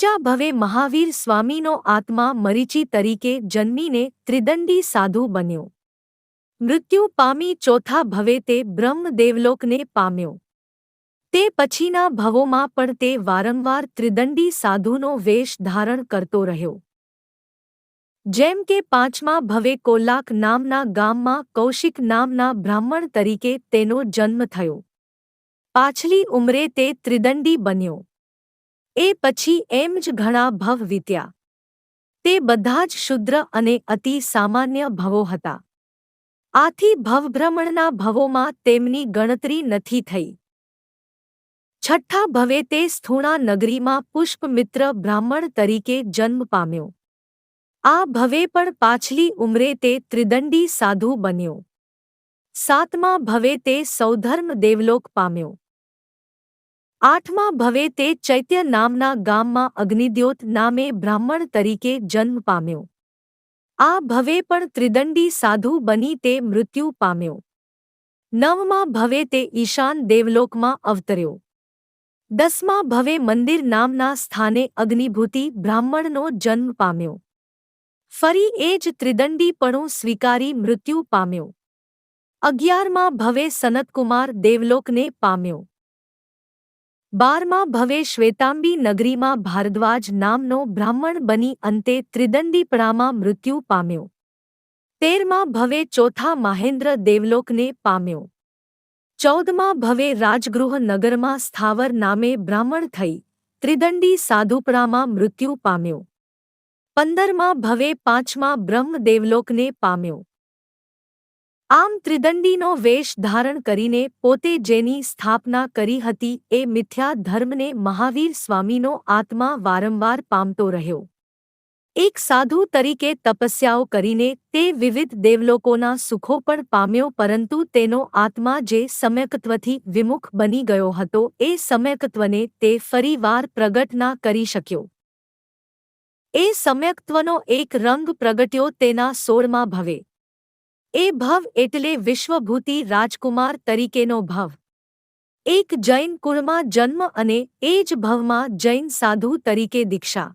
ત્રીજા ભવે મહાવીર સ્વામીનો આત્મા મરીચી તરીકે જન્મીને ત્રિદંડી સાધુ બન્યો. મૃત્યુ પામી ચોથા ભવે તે બ્રહ્મ દેવલોકને પામ્યો. તે પછીના ભવોમાં પણ તે વારંવાર ત્રિદંડી સાધુનો વેશ ધારણ કરતો રહ્યો. જેમ કે પાંચમા ભવે કોલાક નામના ગામમાં કૌશિક નામના બ્રાહ્મણ તરીકે તેનો જન્મ થયો. પાછલી ઉંમરે તે ત્રિદંડી બન્યો. એ પછી એમ જ ઘણા ભવ વીત્યા. તે બધા જ શુદ્ર અને અતિ સામાન્ય ભવો હતા. આથી ભવભ્રમણના ભવોમાં તેમની ગણતરી નથી થઈ. છઠ્ઠા ભવે તે સ્થૂણા નગરીમાં પુષ્પમિત્ર બ્રાહ્મણ તરીકે જન્મ પામ્યો. આ ભવે પણ પાછલી ઉંમરે તે ત્રિદંડી સાધુ બન્યો. સાતમા ભવે તે સૌધર્મ દેવલોક પામ્યો. આઠમા ભવે તે ચૈત્ય નામના ગામમાં અગ્નિદ્યોત નામે બ્રાહ્મણ તરીકે જન્મ પામ્યો. આ ભવે પણ ત્રિદંડી સાધુ બની તે મૃત્યુ પામ્યો. નવમા ભવે તે ઈશાન દેવલોકમાં અવતર્યો. દસમા ભવે મંદિર નામના સ્થાને અગ્નિભૂતિ બ્રાહ્મણનો જન્મ પામ્યો. ફરી એ જ ત્રિદંડીપણું સ્વીકારી મૃત્યુ પામ્યો. અગિયારમા ભવે સનતકુમાર દેવલોકને પામ્યો. બારમા ભવે શ્વેતાંબી નગરીમાં ભારદ્વાજ નામનો બ્રાહ્મણ બની અંતે ત્રિદંડીપણામાં મૃત્યુ પામ્યો. તેરમાં ભવે ચોથા મહેન્દ્ર દેવલોકને પામ્યો. ચૌદમાં ભવે રાજગૃહ નગરમાં સ્થાવર નામે બ્રાહ્મણ થઈ ત્રિદંડી સાધુપણામાં મૃત્યુ પામ્યો. પંદરમાં ભવે પાંચમા બ્રહ્મ દેવલોકને પામ્યો. આમ ત્રિદંડીનો વેશ ધારણ કરીને પોતે જેની સ્થાપના કરી હતી એ મિથ્યા ધર્મને મહાવીર સ્વામીનો આત્મા વારંવાર પામતો રહ્યો. એક સાધુ તરીકે તપસ્યાઓ કરીને તે વિવિધ દેવલોકોના સુખો પણ પામ્યો પરંતુ તેનો આત્મા જે સમ્યકત્વથી વિમુખ બની ગયો હતો એ સમ્યકત્વને તે ફરી વાર પ્રગટ ના કરી શક્યો. એ સમ્યક્ત્વનો એક રંગ પ્રગટ્યો તેના સોળમાં ભવે. એ ભવ એટલે વિશ્વભૂતિ રાજકુમાર તરીકેનો ભવ. એક જૈન કુળમાં જન્મ અને એ જ ભવમાં જૈન સાધુ તરીકે દીક્ષા.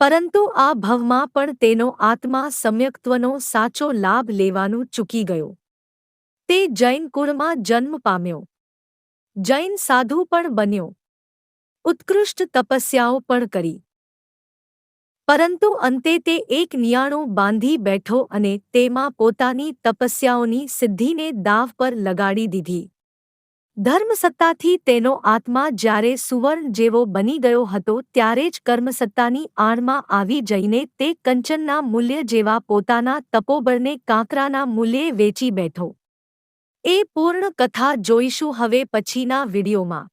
પરંતુ આ ભવમાં પણ તેનો આત્મા સમ્યક્ત્વનો સાચો લાભ લેવાનું ચૂકી ગયો. તે જૈન કુળમાં જન્મ પામ્યો. જૈન સાધુ પણ બન્યો. ઉત્કૃષ્ટ તપસ્યાઓ પણ કરી. પરંતુ અંતે તે એક નિયાણું બાંધી બેઠો અને તેમાં પોતાની તપસ્યાઓની સિદ્ધિને દાવ પર લગાડી દીધી. ધર્મસત્તાથી તેનો આત્મા જ્યારે સુવર્ણ જેવો બની ગયો હતો ત્યારે જ કર્મસત્તાની આણમાં આવી જઈને તે કંચનના મૂલ્ય જેવા પોતાના તપોબળને કાંકરાના મૂલ્યે વેચી બેઠો. એ પૂર્ણ કથા જોઈશું હવે પછીના વિડીયોમાં.